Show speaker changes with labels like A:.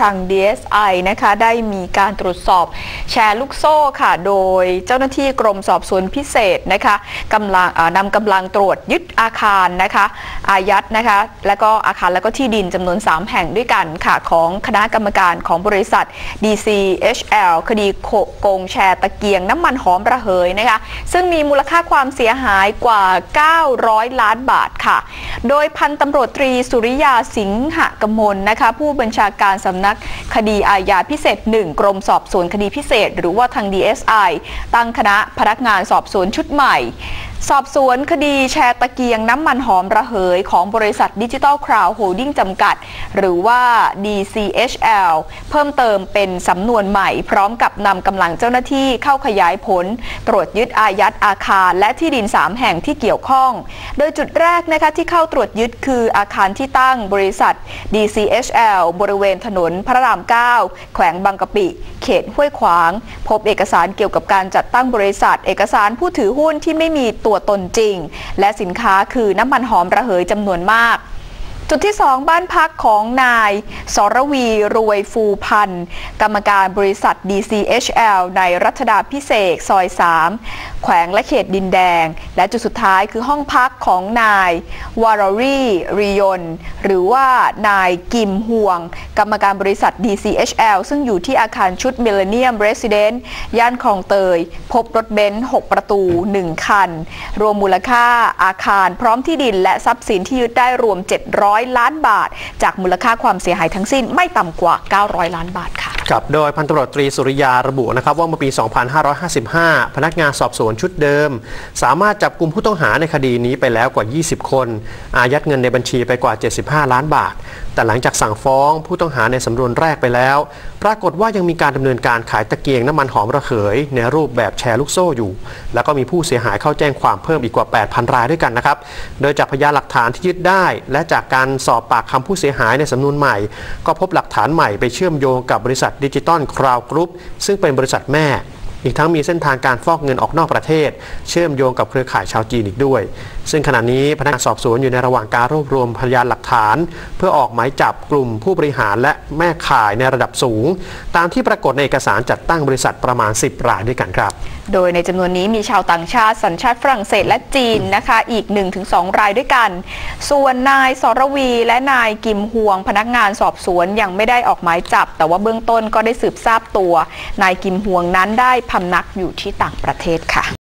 A: ทาง DSI นะคะได้มีการตรวจสอบแชร์ลูกโซ่ค่ะ โดยเจ้าหน้าที่กรมสอบสวนพิเศษนะคะกำลังนำกำลังตรวจยึดอาคารนะคะ อายัดนะคะ แล้วก็อาคารแล้วก็ที่ดินจำนวน 3 แห่งด้วยกันค่ะของคณะกรรมการของบริษัท DCHL คดีโกงแชร์ตะเกียงน้ำมันหอมระเหยนะคะ ซึ่งมีมูลค่าความเสียหายกว่า 900 ล้านบาทค่ะ โดยพันตำรวจตรีสุริยาสิงหกมลนะคะ ผู้บัญชาการสำนักคดีอาญาพิเศษ 1 กรมสอบสวนคดีพิเศษ หรือว่าทาง DSI ตั้งคณะพนักงานสอบสวนชุดใหม่ สอบสวนคดีแชร์ตะเกียงน้ำมันหอมระเหย ของบริษัทดิจิทัลคราวโฮลดิ้งจำกัด หรือว่า DCHL เพิ่มเติมเป็นสำนวนใหม่ พร้อมกับนำกำลังเจ้าหน้าที่เข้าขยายผล ตรวจยึดอายัดอาคาร และที่ดิน 3 แห่งที่เกี่ยวข้อง โดยจุดแรกนะคะที่เข้าตรวจยึดคืออาคารที่ตั้งบริษัท DCHL บริเวณถนนพระราม 9 แขวงบางกะปิ เขตห้วยขวาง พบเอกสารเกี่ยวกับการจัดตั้งบริษัท เอกสารผู้ถือหุ้นที่ไม่มีตัวตนจริง และสินค้าคือน้ำมันหอมระเหยจำนวนมาก จุดที่ 2 บ้านพักของนายสรวีรวยฟูพันธ์กรรมการบริษัท DCHL ในรัชดาพิเศษซอย 3 แขวงและเขตดินแดง และจุดสุดท้ายคือห้องพักของนายวารรีริยน หรือว่านายกิมห่วง กรรมการบริษัท DCHL ซึ่งอยู่ที่อาคารชุด Millennium Residence ย่านคลองเตย พบรถเบนซ์6ประตู 1 คัน รวมมูลค่าอาคารพร้อมที่ดินและทรัพย์สินที่ยึดได้รวม 700ล้านบาท จากมูลค่าความเสียหายทั้งสิ้นไม่ต่ำกว่า 900 ล้านบาทค่ะ
B: ครับโดยพันตำรวจตรีสุริยาระบุนะครับว่าเมื่อปี 2555 พนักงานสอบสวนชุดเดิม สามารถจับกลุ่มผู้ต้องหาในคดีนี้ไปแล้วกว่า 20 คน อายัดเงินในบัญชีไปกว่า 75 ล้านบาท แต่หลังจากสั่งฟ้องผู้ต้องหาในสำนวนแรกไปแล้ว ปรากฏว่ายังมีการดำเนินการขายตะเกียงน้ำมันหอมระเหย ในรูปแบบแชร์ลูกโซ่อยู่ แล้วก็มีผู้เสียหายเข้าแจ้งความเพิ่มอีกกว่า 8,000 รายด้วยกันนะครับ โดยจากพยานหลักฐานที่ยึดได้ และจากการสอบปากคำผู้เสียหายในสำนวนใหม่ ก็พบหลักฐานใหม่ไปเชื่อมโยงกับบริษัทดิจิตอลคราวกรุ๊ปซึ่งเป็นบริษัทแม่อีกทั้งมีเส้นทางการฟอกเงินออกนอกประเทศ เชื่อมโยงกับเครือข่ายชาวจีนอีกด้วย ซึ่งขณะนี้พนักงานสอบสวนอยู่ในระหว่างการรวบรวมพยานหลักฐาน เพื่อออกหมายจับกลุ่มผู้บริหารและแม่ข่ายในระดับสูง ตามที่ปรากฏในเอกสารจัดตั้งบริษัทประมาณ 10 รายด้วยกันครับ
A: โดยในจำนวนนี้มีชาวต่างชาติสัญชาติฝรั่งเศสและจีนนะคะอีก 1-2 รายด้วยกัน ส่วนนายสรวีและนายกิมฮวง พนักงานสอบสวนยังไม่ได้ออกหมายจับ แต่ว่าเบื้องต้นก็ได้สืบทราบตัว นายกิมฮวงนั้นได้พำนักอยู่ที่ต่างประเทศค่ะ